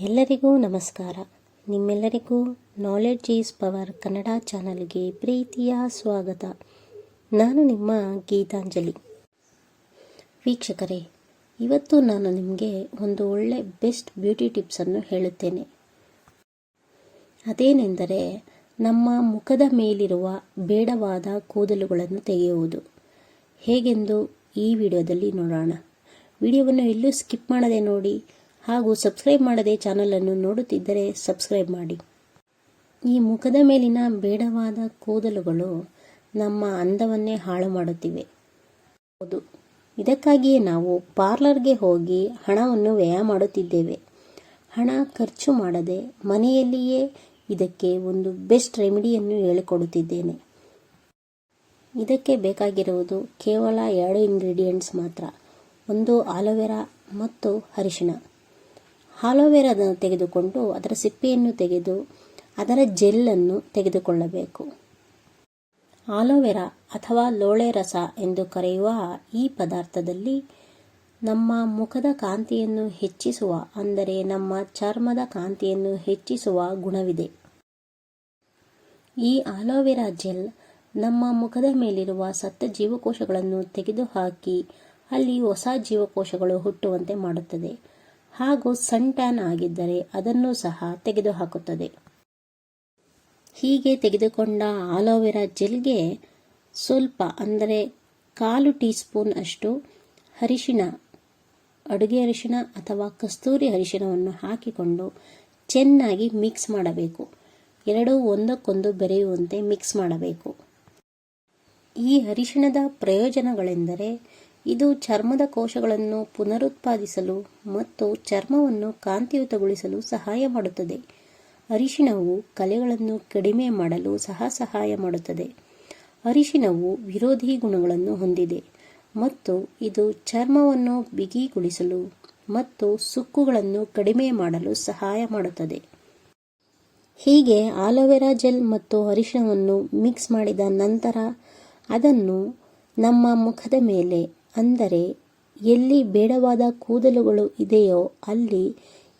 ಎಲ್ಲರಿಗೂ ನಮಸ್ಕಾರ. ನಿಮ್ಮೆಲ್ಲರಿಗೂ ನಾಲೆಡ್ಜ್ ಈಸ್ ಪವರ್ ಕನ್ನಡ ಚಾನಲ್ಗೆ ಪ್ರೀತಿಯ ಸ್ವಾಗತ. ನಾನು ನಿಮ್ಮ ಗೀತಾಂಜಲಿ. ವೀಕ್ಷಕರೇ, ಇವತ್ತು ನಾನು ನಿಮಗೆ ಒಂದು ಒಳ್ಳೆ ಬೆಸ್ಟ್ ಬ್ಯೂಟಿ ಟಿಪ್ಸನ್ನು ಹೇಳುತ್ತೇನೆ. ಅದೇನೆಂದರೆ, ನಮ್ಮ ಮುಖದ ಮೇಲಿರುವ ಬೇಡವಾದ ಕೂದಲುಗಳನ್ನು ತೆಗೆಯುವುದು. ಹೇಗೆಂದು ಈ ವಿಡಿಯೋದಲ್ಲಿ ನೋಡೋಣ. ವಿಡಿಯೋವನ್ನು ಎಲ್ಲೂ ಸ್ಕಿಪ್ ಮಾಡದೆ ನೋಡಿ ಹಾಗೂ ಸಬ್ಸ್ಕ್ರೈಬ್ ಮಾಡದೆ ಚಾನಲನ್ನು ನೋಡುತ್ತಿದ್ದರೆ ಸಬ್ಸ್ಕ್ರೈಬ್ ಮಾಡಿ. ಈ ಮುಖದ ಮೇಲಿನ ಬೇಡವಾದ ಕೂದಲುಗಳು ನಮ್ಮ ಅಂದವನ್ನೇ ಹಾಳು ಮಾಡುತ್ತಿವೆ. ಹೌದು. ಇದಕ್ಕಾಗಿಯೇ ನಾವು ಪಾರ್ಲರ್ಗೆ ಹೋಗಿ ಹಣವನ್ನು ವ್ಯಯ ಮಾಡುತ್ತಿದ್ದೇವೆ. ಹಣ ಖರ್ಚು ಮಾಡದೆ ಮನೆಯಲ್ಲಿಯೇ ಇದಕ್ಕೆ ಒಂದು ಬೆಸ್ಟ್ ರೆಮಿಡಿಯನ್ನು ಹೇಳಿಕೊಡುತ್ತಿದ್ದೇನೆ. ಇದಕ್ಕೆ ಬೇಕಾಗಿರುವುದು ಕೇವಲ ಎರಡು ಇಂಗ್ರೀಡಿಯೆಂಟ್ಸ್ ಮಾತ್ರ. ಒಂದು ಆಲೋವೆರಾ ಮತ್ತು ಅರಿಶಿಣ. ಆಲೋವೆರಾದ ತೆಗೆದುಕೊಂಡು ಅದರ ಸಿಪ್ಪೆಯನ್ನು ತೆಗೆದು ಅದರ ಜೆಲ್ಲನ್ನು ತೆಗೆದುಕೊಳ್ಳಬೇಕು. ಆಲೋವೆರಾ ಅಥವಾ ಲೋಳೆ ರಸ ಎಂದು ಕರೆಯುವ ಈ ಪದಾರ್ಥದಲ್ಲಿ ನಮ್ಮ ಮುಖದ ಕಾಂತಿಯನ್ನು ಹೆಚ್ಚಿಸುವ ಅಂದರೆ ನಮ್ಮ ಚರ್ಮದ ಕಾಂತಿಯನ್ನು ಹೆಚ್ಚಿಸುವ ಗುಣವಿದೆ. ಈ ಆಲೋವೆರಾ ಜೆಲ್ ನಮ್ಮ ಮುಖದ ಮೇಲಿರುವ ಸತ್ತ ಜೀವಕೋಶಗಳನ್ನು ತೆಗೆದುಹಾಕಿ ಅಲ್ಲಿ ಹೊಸ ಜೀವಕೋಶಗಳು ಹುಟ್ಟುವಂತೆ ಮಾಡುತ್ತದೆ. ಹಾಗೂ ಸನ್ ಟ್ಯಾನ್ ಆಗಿದ್ದರೆ ಅದನ್ನು ಸಹ ತೆಗೆದುಹಾಕುತ್ತದೆ. ಹೀಗೆ ತೆಗೆದುಕೊಂಡ ಆಲೋವೆರಾ ಜೆಲ್ಗೆ ಸ್ವಲ್ಪ ಅಂದರೆ ಕಾಲು ಟೀ ಸ್ಪೂನ್ ಅಷ್ಟು ಅರಿಶಿಣ, ಅಡುಗೆ ಅರಿಶಿಣ ಅಥವಾ ಕಸ್ತೂರಿ ಅರಿಶಿಣವನ್ನು ಹಾಕಿಕೊಂಡು ಚೆನ್ನಾಗಿ ಮಿಕ್ಸ್ ಮಾಡಬೇಕು. ಎರಡೂ ಒಂದಕ್ಕೊಂದು ಬೆರೆಯುವಂತೆ ಮಿಕ್ಸ್ ಮಾಡಬೇಕು. ಈ ಅರಿಶಿಣದ ಪ್ರಯೋಜನಗಳೆಂದರೆ ಇದು ಚರ್ಮದ ಕೋಶಗಳನ್ನು ಪುನರುತ್ಪಾದಿಸಲು ಮತ್ತು ಚರ್ಮವನ್ನು ಕಾಂತಿಯುತಗೊಳಿಸಲು ಸಹಾಯ ಮಾಡುತ್ತದೆ. ಅರಿಶಿಣವು ಕಲೆಗಳನ್ನು ಕಡಿಮೆ ಮಾಡಲು ಸಹ ಸಹಾಯ ಮಾಡುತ್ತದೆ. ಅರಿಶಿನವು ವಿರೋಧಿ ಗುಣಗಳನ್ನು ಹೊಂದಿದೆ ಮತ್ತು ಇದು ಚರ್ಮವನ್ನು ಬಿಗಿಗೊಳಿಸಲು ಮತ್ತು ಸುಕ್ಕುಗಳನ್ನು ಕಡಿಮೆ ಮಾಡಲು ಸಹಾಯ ಮಾಡುತ್ತದೆ. ಹೀಗೆ ಆಲೋವೆರಾ ಜೆಲ್ ಮತ್ತು ಅರಿಶಿಣವನ್ನು ಮಿಕ್ಸ್ ಮಾಡಿದ ನಂತರ ಅದನ್ನು ನಮ್ಮ ಮುಖದ ಮೇಲೆ ಅಂದರೆ, ಎಲ್ಲಿ ಬೇಡವಾದ ಕೂದಲುಗಳು ಇದೆಯೋ ಅಲ್ಲಿ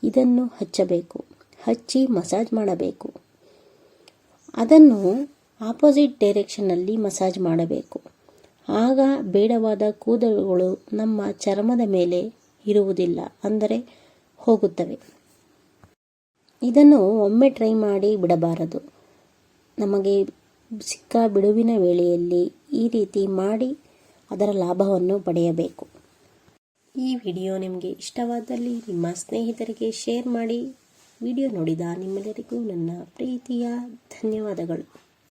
ಇದನ್ನು ಹಚ್ಚಬೇಕು, ಹಚ್ಚಿ ಮಸಾಜ್ ಮಾಡಬೇಕು. ಅದನ್ನು ಆಪೋಸಿಟ್ ಡೈರೆಕ್ಷನ್ನಲ್ಲಿ ಮಸಾಜ್ ಮಾಡಬೇಕು. ಆಗ ಬೇಡವಾದ ಕೂದಲುಗಳು ನಮ್ಮ ಚರ್ಮದ ಮೇಲೆ ಇರುವುದಿಲ್ಲ, ಅಂದರೆ ಹೋಗುತ್ತವೆ. ಇದನ್ನು ಒಮ್ಮೆ ಟ್ರೈ ಮಾಡಿ ಬಿಡಬಾರದು. ನಮಗೆ ಸಿಕ್ಕ ಬಿಡುವಿನ ವೇಳೆಯಲ್ಲಿ ಈ ರೀತಿ ಮಾಡಿ ಅದರ ಲಾಭವನ್ನು ಪಡೆಯಬೇಕು. ಈ ವಿಡಿಯೋ ನಿಮಗೆ ಇಷ್ಟವಾದಲ್ಲಿ ನಿಮ್ಮ ಸ್ನೇಹಿತರಿಗೆ ಶೇರ್ ಮಾಡಿ. ವಿಡಿಯೋ ನೋಡಿದ ನಿಮ್ಮೆಲ್ಲರಿಗೂ ನನ್ನ ಪ್ರೀತಿಯ ಧನ್ಯವಾದಗಳು.